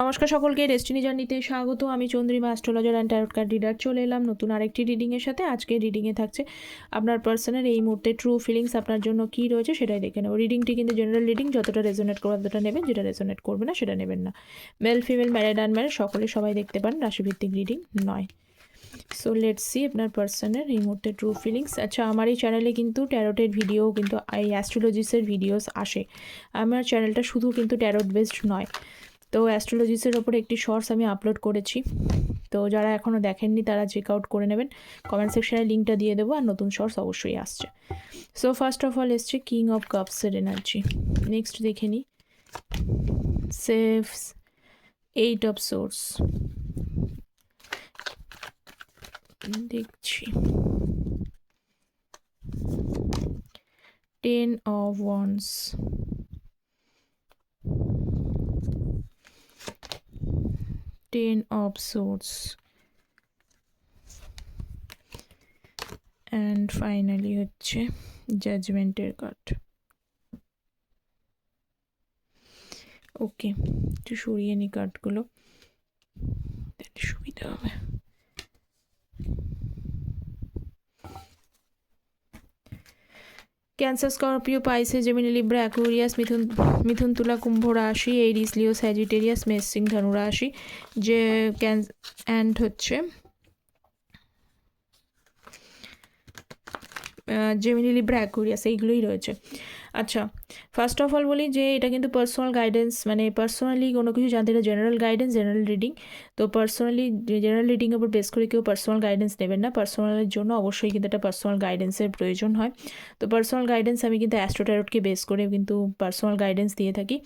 নমস্কার সকলকে ডেস্টিনি জার্নিতে স্বাগত। আমি Chandrima astrologer and tarot card reader চলে এলাম নতুন আরেকটি রিডিংয়ের সাথে। আজকে রিডিংয়ে থাকছে আপনার পার্সনের এই মুহূর্তে ট্রু ফিলিংস আপনার জন্য কী রয়েছে সেটাই দেখে নেব। রিডিংটি কিন্তু জেনারেল রিডিং যতটা রেজোনেট করবে ততটা নেবেন, যেটা রেজোনেট করবে না সেটা নেবেন না। Male female married and married সকলে সবাই দেখতে পারেন রাশিভিত্তিক রিডিং নয়। সো লেটস সি আপনার পার্সনের এই মুহূর্তে ট্রু ফিলিংস আচ্ছা আমার এই চ্যানেলে কিন্তু ট্যারোটের ভিডিও কিন্তু এই অ্যাস্ট্রোলজিসের ভিডিওস আসে। আমার চ্যানেলটা শুধু কিন্তু ট্যারোট বেসড নয়। তো অ্যাস্ট্রোলজিসের ওপর একটি শর্টস আমি আপলোড করেছি। তো যারা এখনও দেখেননি, তারা চেক আউট করে নেবেন। কমেন্ট সেকশানে লিঙ্কটা দিয়ে দেবো আর নতুন শর্টস অবশ্যই আসছে। সো ফার্স্ট অফ অল এসছে কিং অফ কাপসের এনার্জি নেক্সট দেখে নিই সেভস এইট অফ সোর্স দেখছি। Ten of wands ten of swords and finally হচ্ছে জাজমেন্টের কার্ড ওকে একটু সরিয়ে নিই কার্ডগুলো তাহলে সুবিধা হবে। Cancer, Scorpio, Pisces, Gemini, Libra, Aquarius, মিথুন মিথুন তুলা, কুম্ভ রাশি এইডিস লিও, স্যাজিটেরিয়াস, মেসিং, ধনু রাশি, যে ক্যান, অ্যান্ড হচ্ছে জেমিনি, লিব্রা, অ্যাকুরিয়াস, এইগুলোই রয়েছে। আচ্ছা ফার্স্ট অফ অল বলি যে এটা কিন্তু পার্সোনাল গাইডেন্স মানে পার্সোনালি কোনো কিছু জানতে এটা জেনারেল গাইডেন্স জেনারেল রিডিং তো পার্সোনালি জেনারেল রিডিংয়ের উপর বেস করে কেউ পার্সোনাল গাইডেন্স নেবেন না। পার্সোনালের জন্য অবশ্যই কিন্তু একটা পার্সোনাল গাইডেন্সের প্রয়োজন হয়। তো পার্সোনাল গাইডেন্স আমি কিন্তু অ্যাস্ট্রোট্যারটকে বেস করে কিন্তু পার্সোনাল গাইডেন্স দিয়ে থাকি।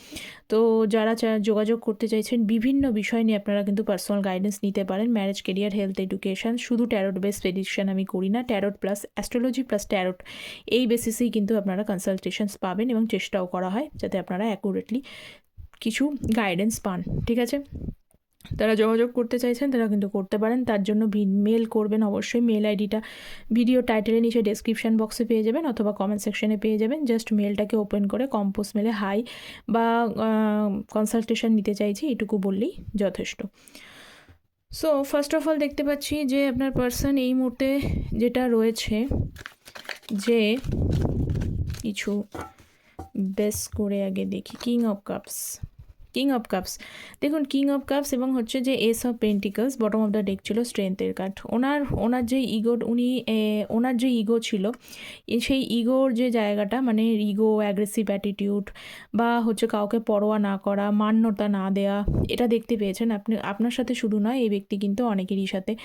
তো যারা যোগাযোগ করতে চাইছেন, বিভিন্ন বিষয় নিয়ে আপনারা কিন্তু পার্সোনাল গাইডেন্স নিতে পারেন। ম্যারেজ কেরিয়ার হেলথ এডুকেশন শুধু ট্যারোট বেস প্রেডিকশন আমি করি না। Tarot plus astrology plus tarot এই বেসিসেই কিন্তু আপনারা কনসালটেশনস পাবেন এবং চেষ্টাও করা হয় যাতে আপনারা অ্যাকুরেটলি কিছু গাইডেন্স পান, ঠিক আছে? তারা যোগাযোগ করতে চাইছেন তারা কিন্তু করতে পারেন। তার জন্য মেল করবেন অবশ্যই। মেল আইডিটা ভিডিও টাইটেলের নিচে ডেসক্রিপশান বক্সে পেয়ে যাবেন অথবা কমেন্ট সেকশনে পেয়ে যাবেন। জাস্ট মেলটাকে ওপেন করে কম্পোজ মেলে হাই বা কনসালটেশন নিতে চাইছি, এটুকু বললেই যথেষ্ট। সো ফার্স্ট অফ অল দেখতে পাচ্ছি যে আপনার পার্সন এই মুহূর্তে যেটা রয়েছে যে কিছু বেস করে আগে দেখি king of cups king of cups দেখুন কিং অফ কাপস এবং হচ্ছে যে ace of pentacles bottom of the deck ছিল স্ট্রেংথের কার্ড ওনার ওনার যে ইগো উনি ওনার যে ইগো ছিল সেই ইগোর যে জায়গাটা মানে ইগো অ্যাগ্রেসিভ অ্যাটিটিউড বা হচ্ছে কাউকে পরোয়া না করা, মান্যতা না দেয়া, এটা দেখতে পেয়েছেন আপনি, আপনার সাথে শুধু নয়, এই ব্যক্তি কিন্তু অনেকেরই সাথে,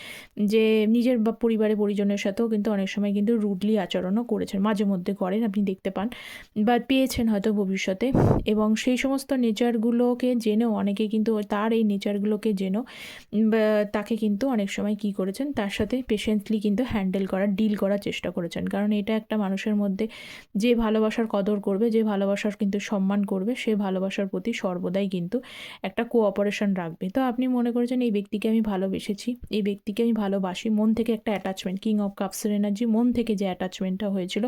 যে নিজের বা পরিবারের পরিজনের সাথেও কিন্তু অনেক সময় কিন্তু রুডলি আচরণও করেছেন। মাঝে মধ্যে করেন, আপনি দেখতে পান, বা পেয়েছেন হয়তো ভবিষ্যতে এবং সেই সমস্ত নেচারগুলো নেচারগুলোকে জেনেও, অনেকে কিন্তু তার এই নেচারগুলোকে জেনেও তাকে কিন্তু অনেক সময় কি করেছেন, তার সাথে পেশেন্টলি কিন্তু হ্যান্ডেল করার ডিল করার চেষ্টা করেছেন। কারণ এটা একটা মানুষের মধ্যে যে ভালোবাসার কদর করবে, যে ভালোবাসার কিন্তু সম্মান করবে, সে ভালোবাসার প্রতি সর্বদাই কিন্তু একটা কোঅপারেশন রাখবে। তো আপনি মনে করেছেন এই ব্যক্তিকে আমি ভালোবেসেছি, এই ব্যক্তিকে আমি ভালোবাসি, মন থেকে একটা অ্যাটাচমেন্ট কিং অফ কাপসের এনার্জি মন থেকে যে অ্যাটাচমেন্টটা হয়েছিল,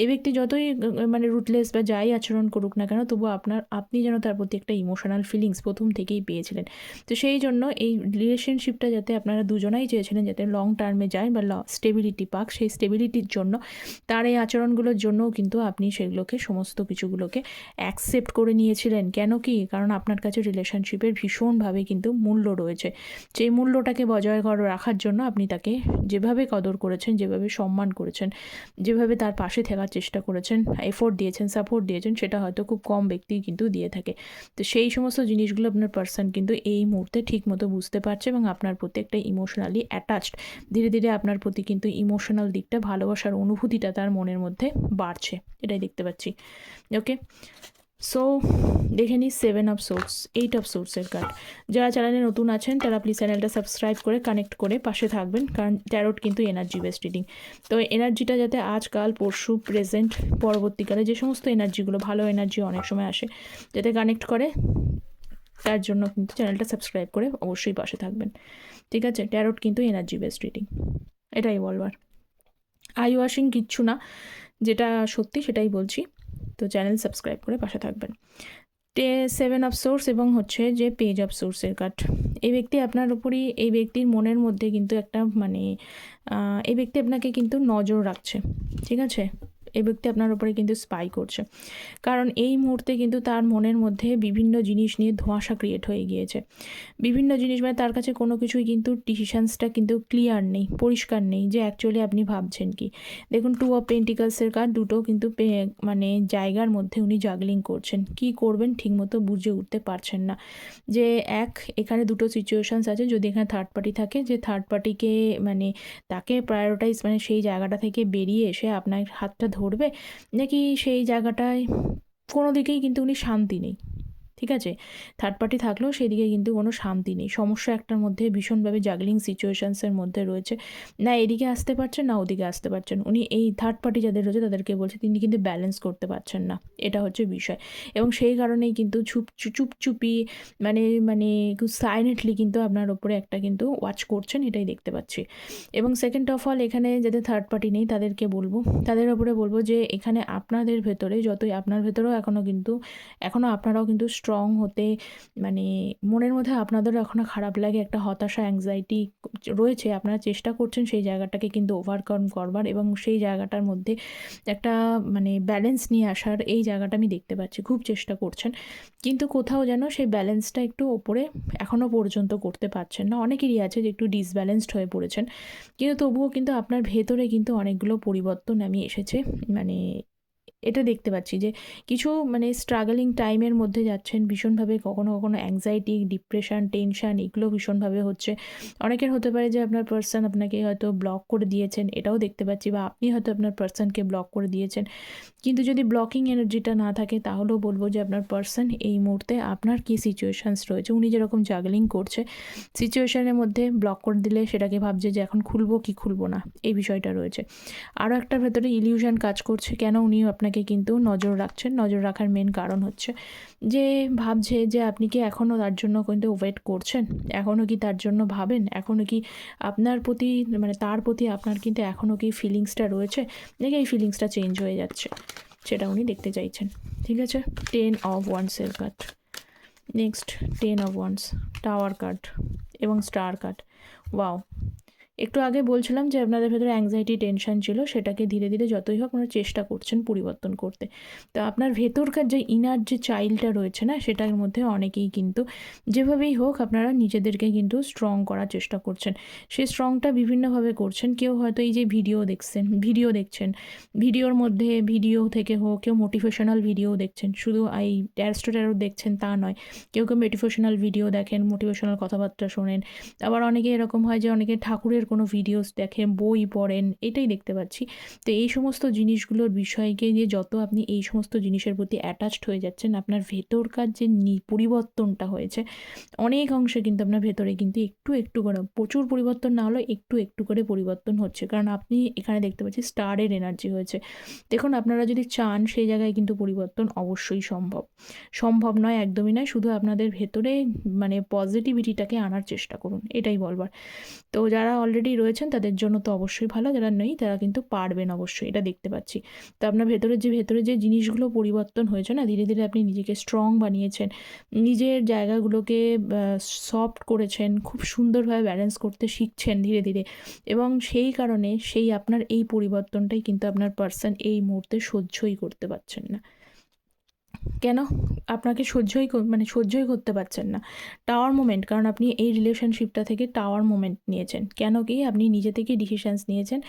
এই ব্যক্তি যতই মানে রুটলেস বা যাই আচরণ করুক না কেন তবু আপনার, আপনি যেন তার প্রতি একটা ইমোশন ইমোশনাল ফিলিংস প্রথম থেকেই পেয়েছিলেন। তো সেই জন্য এই রিলেশনশিপটা যাতে আপনারা দুজনাই চেয়েছিলেন যাতে লং টার্মে যায় বা স্টেবিলিটি পাক, সেই স্টেবিলিটির জন্য, তার এই আচরণগুলোর জন্যও কিন্তু আপনি সেগুলোকে, সমস্ত কিছুগুলোকে অ্যাকসেপ্ট করে নিয়েছিলেন। কেন কি? কারণ আপনার কাছে রিলেশনশিপের ভীষণভাবে কিন্তু মূল্য রয়েছে। সেই মূল্যটাকে বজায় করে রাখার জন্য আপনি তাকে যেভাবে কদর করেছেন, যেভাবে সম্মান করেছেন, যেভাবে তার পাশে থাকার চেষ্টা করেছেন এফোর্ট দিয়েছেন সাপোর্ট দিয়েছেন, সেটা হয়তো খুব কম ব্যক্তি কিন্তু দিয়ে থাকে। তো সেই এই সমস্ত জিনিসগুলো আপনার পার্সন কিন্তু এই মুহূর্তে ঠিক মতো বুঝতে পারছে এবং আপনার প্রতি একটা ইমোশনালি অ্যাটাচড ধীরে ধীরে আপনার প্রতি কিন্তু ইমোশনাল দিকটা, ভালোবাসার অনুভূতিটা তার মনের মধ্যে বাড়ছে। এটাই দেখতে পাচ্ছি। ওকে সো দেখে নিই seven of swords eight of সোর্সের কার্ড যারা চ্যানেলে নতুন আছেন, তারা প্লিজ চ্যানেলটা সাবস্ক্রাইব করে কানেক্ট করে পাশে থাকবেন, কারণ ট্যারোট কিন্তু এনার্জি বেস্ট রিডিং তো এনার্জিটা যাতে আজকাল, পরশু প্রেজেন্ট পরবর্তীকালে যে সমস্ত এনার্জিগুলো ভালো এনার্জি অনেক সময় আসে, যাতে কানেক্ট করে তার জন্য কিন্তু চ্যানেলটা সাবস্ক্রাইব করে অবশ্যই পাশে থাকবেন। ঠিক আছে? ট্যারোট কিন্তু এনার্জি বেস্ট রিডিং এটাই বলবার। আই ওয়াশিং কিচ্ছু না। যেটা সত্যি সেটাই বলছি। তো চ্যানেল সাবস্ক্রাইব করে পাশে থাকবেন। টে সেভেন অফ সোর্স এবং হচ্ছে যে পেজ অফ সোর্সের কার্ড এই ব্যক্তি আপনার উপরই, এই ব্যক্তির মনের মধ্যে কিন্তু একটা মানে এই ব্যক্তি আপনাকে কিন্তু নজর রাখছে। ঠিক আছে? এই ব্যক্তি আপনার উপরে কিন্তু স্পাই করছে। কারণ এই মুহূর্তে কিন্তু তার মনের মধ্যে বিভিন্ন জিনিস নিয়ে ধোঁয়াশা ক্রিয়েট হয়ে গিয়েছে। বিভিন্ন জিনিস মানে তার কাছে কোনো কিছুই কিন্তু ডিসিশানসটা কিন্তু ক্লিয়ার নেই, পরিষ্কার নেই যে অ্যাকচুয়ালি আপনি ভাবছেন কি। দেখুন টু অফ পেন্টিকালসের কার্ড দুটো কিন্তু মানে জায়গার মধ্যে উনি জাগলিং করছেন। কি করবেন ঠিকমতো বুঝে উঠতে পারছেন না। যে এক, এখানে দুটো সিচুয়েশানস আছে, যদি এখানে থার্ড পার্টি থাকে, যে থার্ড পার্টিকে মানে তাকে প্রায়োরিটাইজ মানে সেই জায়গাটা থেকে বেরিয়ে এসে আপনার হাতটা ধরবে? নাকি সেই জায়গাটায় কোনো দিকেই কিন্তু উনি শান্তি নেই? ঠিক আছে? থার্ড পার্টি থাকলেও সেদিকে কিন্তু কোনো শান্তি নেই। সমস্যা একটার মধ্যে ভীষণভাবে জাগলিং সিচুয়েশনসের মধ্যে রয়েছে। না এদিকে আসতে পারছেন, না ওদিকে আসতে পারছেন। উনি এই থার্ড পার্টি যাদের রয়েছে তাদেরকে বলছে, তিনি কিন্তু ব্যালেন্স করতে পারছেন না। এটা হচ্ছে বিষয়। এবং সেই কারণেই কিন্তু চুপ চুপচুপি মানে মানে সাইলেন্টলি কিন্তু আপনার ওপরে একটা কিন্তু ওয়াচ করছেন, এটাই দেখতে পাচ্ছি। এবং সেকেন্ড অফ অল এখানে যাদের থার্ড পার্টি নেই, তাদেরকে বলব, তাদের ওপরে বলব যে, এখানে আপনাদের ভেতরে, যতই আপনার ভেতরেও এখনও কিন্তু এখনও আপনারাও কিন্তু স্ট্রং হতে মানে মনের মধ্যে আপনাদেরও এখনও খারাপ লাগে, একটা হতাশা অ্যাংজাইটি রয়েছে, আপনারা চেষ্টা করছেন সেই জায়গাটাকে কিন্তু ওভারকাম করবার এবং সেই জায়গাটার মধ্যে একটা মানে ব্যালেন্স নিয়ে আসার এই জায়গাটা আমি দেখতে পাচ্ছি, খুব চেষ্টা করছেন। কিন্তু কোথাও যেন সেই ব্যালেন্সটা একটু ওপরে এখনও পর্যন্ত করতে পারছেন না। অনেকেরই আছে যে একটু ডিসব্যালেন্সড হয়ে পড়েছেন। কিন্তু তবুও কিন্তু আপনার ভেতরে কিন্তু অনেকগুলো পরিবর্তন আমি এসেছে মানে এটা দেখতে পাচ্ছি যে কিছু মানে স্ট্রাগলিং টাইমের মধ্যে যাচ্ছেন, ভীষণভাবে কখনো কখনো অ্যাংজাইটি ডিপ্রেশন টেনশন এগুলো ভীষণভাবে হচ্ছে। অনেকের হতে পারে যে আপনার পার্সন আপনাকে হয়তো ব্লক করে দিয়েছেন, এটাও দেখতে পাচ্ছি বা আপনি হয়তো আপনার পার্সনকে ব্লক করে দিয়েছেন। কিন্তু যদি ব্লকিং এনার্জিটা না থাকে, তাহলেও বলব যে আপনার পার্সন এই মুহূর্তে আপনার কী সিচুয়েশানস রয়েছে? উনি যেরকম জাগলিং করছে সিচুয়েশানের মধ্যে ব্লক করে দিলে সেটাকে ভাবছে যে এখন খুলবো কি খুলবো না, এই বিষয়টা রয়েছে। আরও একটা ভেতরে ইলিউশন কাজ করছে, কেন উনি আপনাকে কিন্তু নজর রাখছেন, নজর রাখার মেন কারণ হচ্ছে যে ভাবছে যে আপনি কি এখনও তার জন্য কিন্তু ওয়েট করছেন? এখনও কি তার জন্য ভাবেন? এখনও কি আপনার প্রতি মানে তার প্রতি আপনার কিন্তু এখনও কি ফিলিংসটা রয়েছে? নাকি এই ফিলিংসটা চেঞ্জ হয়ে যাচ্ছে? সেটা উনি দেখতে চাইছেন। ঠিক আছে? Ten of ওয়ান্সের card next ten of wands tower card এবং স্টার কার্ড ওয়াও একটু আগে বলছিলাম যে আপনাদের ভেতরে অ্যাংজাইটি টেনশন ছিল, সেটাকে ধীরে ধীরে যতই হোক আপনারা চেষ্টা করছেন পরিবর্তন করতে। তো আপনার ভেতরকার যে ইনার যে চাইল্ডটা রয়েছে না, সেটার মধ্যে অনেকেই কিন্তু যেভাবেই হোক আপনারা নিজেদেরকে কিন্তু স্ট্রং করার চেষ্টা করছেন। সেই স্ট্রংটা বিভিন্নভাবে করছেন। কেউ হয়তো এই যে ভিডিও দেখছেন ভিডিও দেখছেন ভিডিওর মধ্যে ভিডিও থেকে হোক, কেউ মোটিভেশনাল ভিডিও দেখছেন, শুধু এই ট্যারস্টোটারও দেখছেন তা নয়, কেউ কেউ মোটিভেশনাল ভিডিও দেখেন মোটিভেশনাল কথাবার্তা শোনেন। আবার অনেকে এরকম হয় যে অনেকে ঠাকুরের কোনো ভিডিওস দেখেন, বই পড়েন, এটাই দেখতে পাচ্ছি। তো এই সমস্ত জিনিসগুলোর বিষয়কে যে যত আপনি এই সমস্ত জিনিসের প্রতি অ্যাটাচড হয়ে যাচ্ছেন, আপনার ভেতরকার যে পরিবর্তনটা হয়েছে, অনেক অংশে কিন্তু আপনার ভেতরে কিন্তু একটু একটু করে, প্রচুর পরিবর্তন না হলেও একটু একটু করে পরিবর্তন হচ্ছে। কারণ আপনি এখানে দেখতে পাচ্ছি স্টারের এনার্জি হয়েছে। দেখুন, আপনারা যদি চান সেই জায়গায় কিন্তু পরিবর্তন অবশ্যই সম্ভব। সম্ভব নয়, একদমই নয়, শুধু আপনাদের ভেতরে মানে পজিটিভিটিটাকে আনার চেষ্টা করুন, এটাই বলবার। তো যারা অলরেডি রয়েছেন, তাদের জন্য তো অবশ্যই ভালো, যারা নেই তারা কিন্তু পারবেন অবশ্যই, এটা দেখতে পাচ্ছি। তো আপনার ভেতরে যে ভেতরে যে জিনিসগুলো পরিবর্তন হয়েছে না, ধীরে ধীরে আপনি নিজেকে স্ট্রং বানিয়েছেন, নিজের জায়গাগুলোকে সফট করেছেন, খুব সুন্দরভাবে ব্যালেন্স করতে শিখছেন ধীরে ধীরে, এবং সেই কারণে সেই আপনার এই পরিবর্তনটাই কিন্তু আপনার পার্সন এই মুহূর্তে সহ্যই করতে পারছেন না। কেন? আপনাকে সহ্যই মানে সহ্যই করতে পারছেন না। টাওয়ার মোমেন্ট কারণ আপনি এই রিলেশনশিপটা থেকে টাওয়ার মোমেন্ট নিয়েছেন। কেন কি আপনি নিজে থেকে ডিসিশানস নিয়েছেন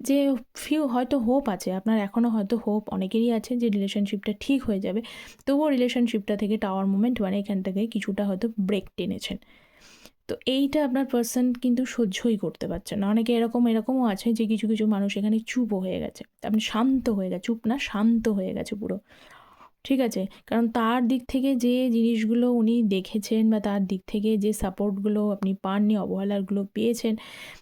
যে ফিউ হয়তো হোপ আছে, আপনার এখনও হয়তো হোপ অনেকেরই আছে যে রিলেশনশিপটা ঠিক হয়ে যাবে। তবুও রিলেশনশিপটা থেকে টাওয়ার মোমেন্ট মানে এখান থেকে কিছুটা হয়তো ব্রেক টেনেছেন। তো এইটা আপনার পার্সন কিন্তু সহ্যই করতে পারছে না। অনেকে এরকম, এরকমও আছে যে কিছু কিছু মানুষ এখানে চুপও হয়ে গেছে। আপনি শান্ত হয়ে গেছে, চুপ না, শান্ত হয়ে গেছে পুরো। ঠিক আছে? কারণ তার দিক থেকে যে জিনিসগুলো উনি দেখেছেন বা তার দিক থেকে যে সাপোর্টগুলো আপনি পাননি, অবহেলাগুলো পেয়েছেন,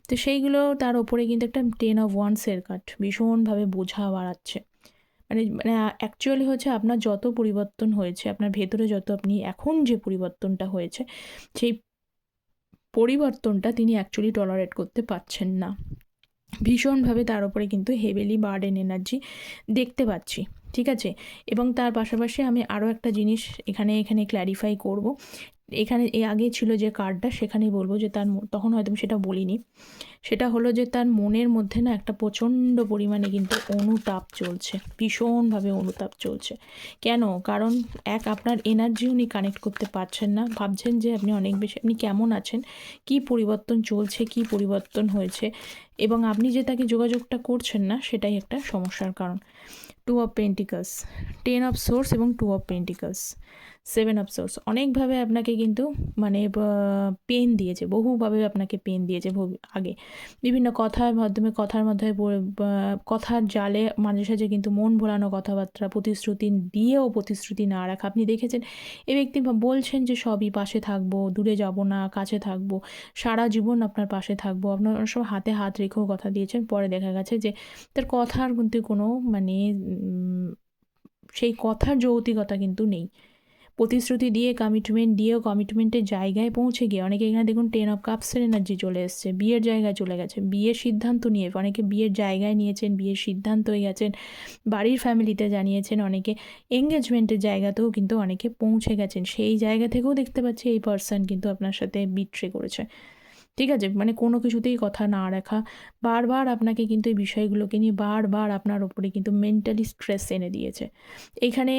তো সেইগুলো তার ওপরে কিন্তু একটা টেন অফ ওয়ান্সের কাট ভীষণভাবে বোঝা বাড়াচ্ছে। মানে মানে অ্যাকচুয়ালি হচ্ছে আপনার যত পরিবর্তন হয়েছে, আপনার ভেতরে যত আপনি এখন যে পরিবর্তনটা হয়েছে, সেই পরিবর্তনটা তিনি অ্যাকচুয়ালি টলারেট করতে পারছেন না। ভীষণভাবে তার উপরে কিন্তু হেভেলি বার্ডেন এনার্জি দেখতে পাচ্ছি। ঠিক আছে? এবং তার পাশাপাশি আমি আরও একটা জিনিস এখানে এখানে ক্ল্যারিফাই করব। এখানে, এ আগে ছিল যে কার্ডটা সেখানেই বলব যে তার তখন হয়তো আমি সেটা বলিনি। সেটা হলো যে তার মনের মধ্যে না একটা প্রচণ্ড পরিমাণে কিন্তু অনুতাপ চলছে, ভীষণভাবে অনুতাপ চলছে। কেন? কারণ এক, আপনার এনার্জি উনি কানেক্ট করতে পারছেন না। ভাবছেন যে আপনি অনেক বেশি, আপনি কেমন আছেন? কি পরিবর্তন চলছে? কি পরিবর্তন হয়েছে? এবং আপনি যে তাকে যোগাযোগটা করছেন না, সেটাই একটা সমস্যার কারণ। Two of pentacles ten of swords এবং two of pentacles seven of swords অনেকভাবে আপনাকে কিন্তু মানে পেন দিয়েছে, বহুভাবে আপনাকে পেন দিয়েছে আগে। বিভিন্ন কথার মাধ্যমে কথার মাধ্যমে কথার জালে মাঝে সাঝে কিন্তু মন ভোলানো কথাবার্তা, প্রতিশ্রুতি দিয়েও প্রতিশ্রুতি না রাখা। আপনি দেখেছেন, এ ব্যক্তি বলছেন যে, সবই পাশে থাকব, দূরে যাব না, কাছে থাকব, সারা জীবন আপনার পাশে থাকব। আপনার সব হাতে হাত রেখেও কথা দিয়েছেন, পরে দেখা গেছে যে, তার কথার কিন্তু কোনো মানে সেই কথার যৌতিকতা কিন্তু নেই। প্রতিশ্রুতি দিয়ে কমিটমেন্ট দিয়েও কমিটমেন্টের জায়গায় পৌঁছে গিয়ে অনেকে এখানে দেখুন টেন অফ কাপসের এনার্জি চলে এসছে, বিয়ের জায়গায় চলে গেছে বিয়ের সিদ্ধান্ত নিয়ে অনেকে বিয়ের জায়গায় নিয়েছেন, বিয়ের সিদ্ধান্ত হয়ে গেছেন, বাড়ির ফ্যামিলিতে জানিয়েছেন অনেকে এঙ্গেজমেন্টের জায়গাতেও কিন্তু অনেকে পৌঁছে গেছেন, সেই জায়গা থেকেও দেখতে পাচ্ছি এই পার্সন কিন্তু আপনার সাথে বিট্রে করেছে। ঠিক আছে? মানে কোনো কিছুতেই কথা না রাখা। বারবার আপনাকে কিন্তু এই বিষয়গুলোকে নিয়ে বারবার আপনার ওপরে কিন্তু মেন্টালি স্ট্রেস এনে দিয়েছে। এখানে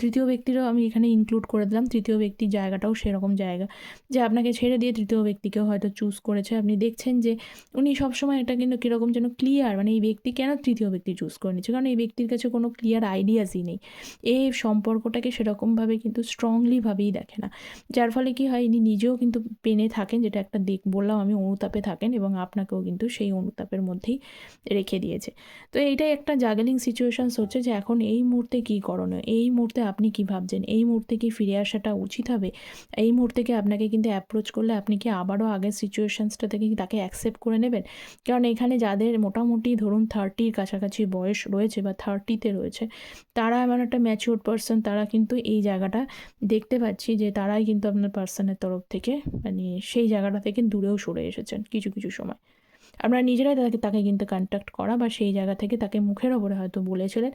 তৃতীয় ব্যক্তিরও আমি এখানে ইনক্লুড করে দিলাম। তৃতীয় ব্যক্তির জায়গাটাও সেরকম জায়গা। যে আপনাকে ছেড়ে দিয়ে তৃতীয় ব্যক্তিকেও হয়তো চুজ করেছে। আপনি দেখছেন যে উনি সবসময় এটা কিন্তু কীরকম যেন ক্লিয়ার মানে এই ব্যক্তি কেন তৃতীয় ব্যক্তি চুজ করে নিচ্ছে? কারণ এই ব্যক্তির কাছে কোনো ক্লিয়ার আইডিয়াসই নেই। এই সম্পর্কটাকে সেরকমভাবে কিন্তু স্ট্রংলিভাবেই দেখে না। যার ফলে কি হয়, ইনি নিজেও কিন্তু পেনে থাকেন যেটা একটা দেখ বললাম আমি অনুতাপে থাকেন এবং আপনাকেও কিন্তু সেই অনুতাপের মধ্যেই রেখে দিয়েছে। তো এইটাই একটা জাগলিং সিচুয়েশনস হচ্ছে যে এখন এই মুহূর্তে কী করণীয়? এই মুহূর্তে আপনি কি ভাবছেন? এই মুহূর্তে কি ফিরে আসাটা উচিত হবে? এই মুহূর্তে কি আপনাকে কিন্তু অ্যাপ্রোচ করলে আপনি কি আবারও আগের সিচুয়েশনসটা থেকে তাকে অ্যাকসেপ্ট করে নেবেন? কারণ এখানে যাদের মোটামুটি ধরুন থার্টির কাছাকাছি বয়স রয়েছে বা থার্টিতে রয়েছে, তারা এমন একটা ম্যাচিওর পার্সন তারা কিন্তু এই জায়গাটা দেখতে পাচ্ছি যে তারাই কিন্তু আপনার পার্সনের তরফ থেকে মানে সেই জায়গাটা থেকে দূরেও সরে এসেছেন কিছু কিছু সময়। আমরা নিজেরাই তাকে তাকে কিন্তু কন্ট্যাক্ট করা বা সেই জায়গা থেকে তাকে মুখের ওপরে হয়তো বলেছিলেন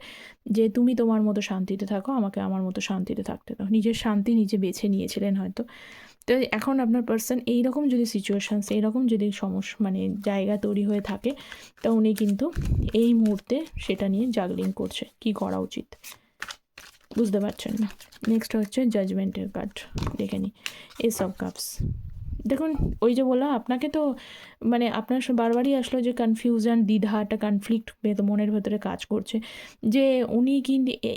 যে, তুমি তোমার মতো শান্তিতে থাকো, আমাকে আমার মতো শান্তিতে থাকতে দাও। নিজের শান্তি নিজে বেছে নিয়েছিলেন হয়তো। তো এখন আপনার পার্সন এইরকম যদি সিচুয়েশানস এইরকম যদি সমস্যা মানে জায়গা তৈরি হয়ে থাকে, তা উনি কিন্তু এই মুহূর্তে সেটা নিয়ে জাগলিং করছে, কি করা উচিত? বুঝতে পারছেন না। নেক্সট হচ্ছে জাজমেন্টের কার্ড দেখে নিই। এস অফ কাপস দেখুন, ওই যে বললাম, আপনাকে তো মানে আপনার বারবারই আসলো যে কনফিউশন দ্বিধা একটা কনফ্লিক্ট মনের ভেতরে কাজ করছে। যে উনি কি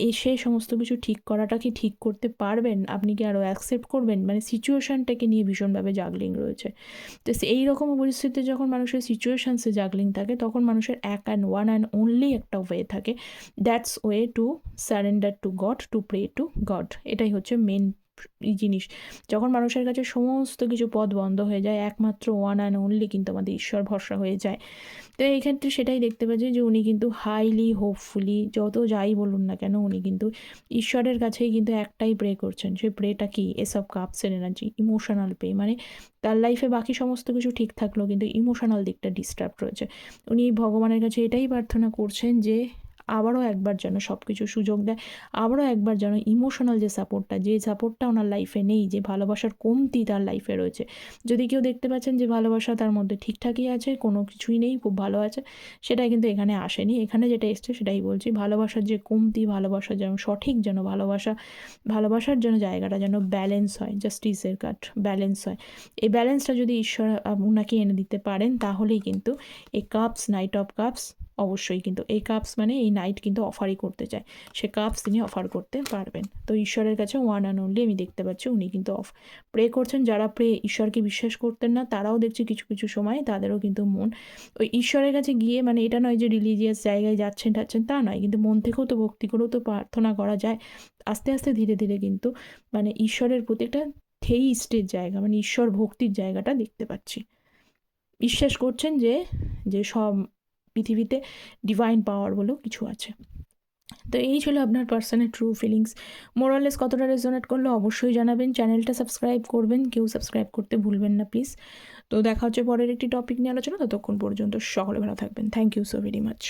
এসে সমস্ত কিছু ঠিক করাটা কি ঠিক করতে পারবেন? আপনি কি আরও অ্যাকসেপ্ট করবেন? মানে সিচুয়েশানটাকে নিয়ে ভীষণভাবে জাগলিং রয়েছে। তো এই রকম পরিস্থিতিতে যখন মানুষের সিচুয়েশানসে জাগলিং থাকে, তখন মানুষের এক অ্যান্ড ওয়ান অ্যান্ড অনলি একটা ওয়ে থাকে। That's way to surrender to God to pray to God এটাই হচ্ছে মেন জিনিস। যখন মানুষের কাছে সমস্ত কিছু পথ বন্ধ হয়ে যায়, একমাত্র ওয়ান অ্যান্ড অনলি কিন্তু আমাদের ঈশ্বর ভরসা হয়ে যায়। তো এই ক্ষেত্রে সেটাই দেখতে পাচ্ছি যে উনি কিন্তু হাইলি হোপফুলি যত যাই বলুন না কেন উনি কিন্তু ঈশ্বরের কাছেই কিন্তু একটাই প্রে করছেন। সেই প্রেটা কি? এসব কাপসের এনার্জি ইমোশনাল পে মানে তার লাইফে বাকি সমস্ত কিছু ঠিক থাকলেও কিন্তু ইমোশনাল দিকটা ডিস্টার্ব রয়েছে। উনি ভগবানের কাছে এটাই প্রার্থনা করছেন যে আবারও একবার যেন সব কিছু সুযোগ দেয়, আবারও একবার যেন ইমোশনাল যে সাপোর্টটা যে সাপোর্টটা ওনার লাইফে নেই, যে ভালোবাসার কমতি তার লাইফে রয়েছে। যদি কেউ দেখতে পাচ্ছেন যে ভালোবাসা তার মধ্যে ঠিকঠাকই আছে, কোনো কিছুই নেই, খুব ভালো আছে সেটাই কিন্তু এখানে আসেনি। এখানে যেটা এসছে সেটাই বলছি, ভালোবাসার যে কমতি ভালোবাসা যেন সঠিক যেন ভালোবাসা, ভালোবাসার জন্য জায়গাটা যেন ব্যালেন্স হয় জাস্টিসের কাট ব্যালেন্স হয়। এই ব্যালেন্সটা যদি ঈশ্বর ওনাকে এনে দিতে পারেন, তাহলেই কিন্তু এই কাপস নাইট অফ কাপস অবশ্যই কিন্তু এই কাপস মানে এই নাইট কিন্তু অফারই করতে চায়। সে কাপস তিনি অফার করতে পারবেন। তো ঈশ্বরের কাছে ওয়ান অ্যান্ড অনলি আমি দেখতে পাচ্ছি উনি কিন্তু অফ প্রে করছেন, যারা প্রে ঈশ্বরকে বিশ্বাস করতেন না, তারাও দেখছি কিছু কিছু সময় তাদেরও কিন্তু মন। ওই ঈশ্বরের কাছে গিয়ে মানে এটা নয় যে রিলিজিয়াস জায়গায় যাচ্ছেন টাচ্ছেন তা নয়, কিন্তু মন থেকেও তো ভক্তি করেও তো প্রার্থনা করা যায়। আস্তে আস্তে ধীরে ধীরে কিন্তু মানে ঈশ্বরের প্রতি একটা থেইস্টের জায়গা মানে ঈশ্বর ভক্তির জায়গাটা দেখতে পাচ্ছি। বিশ্বাস করছেন যে যে সব পৃথিবীতে ডিভাইন পাওয়ার বলেও কিছু আছে। তো এই ছিল আপনার পার্সনের ট্রু ফিলিংস মোরালেস কতটা রেজোনেট করলে অবশ্যই জানাবেন। চ্যানেলটা সাবস্ক্রাইব করবেন, কেউ সাবস্ক্রাইব করতে ভুলবেন না প্লিজ তো দেখা হচ্ছে পরের একটি টপিক নিয়ে আলোচনা, ততক্ষণ পর্যন্ত সকলে ভালো থাকবেন। Thank you so very much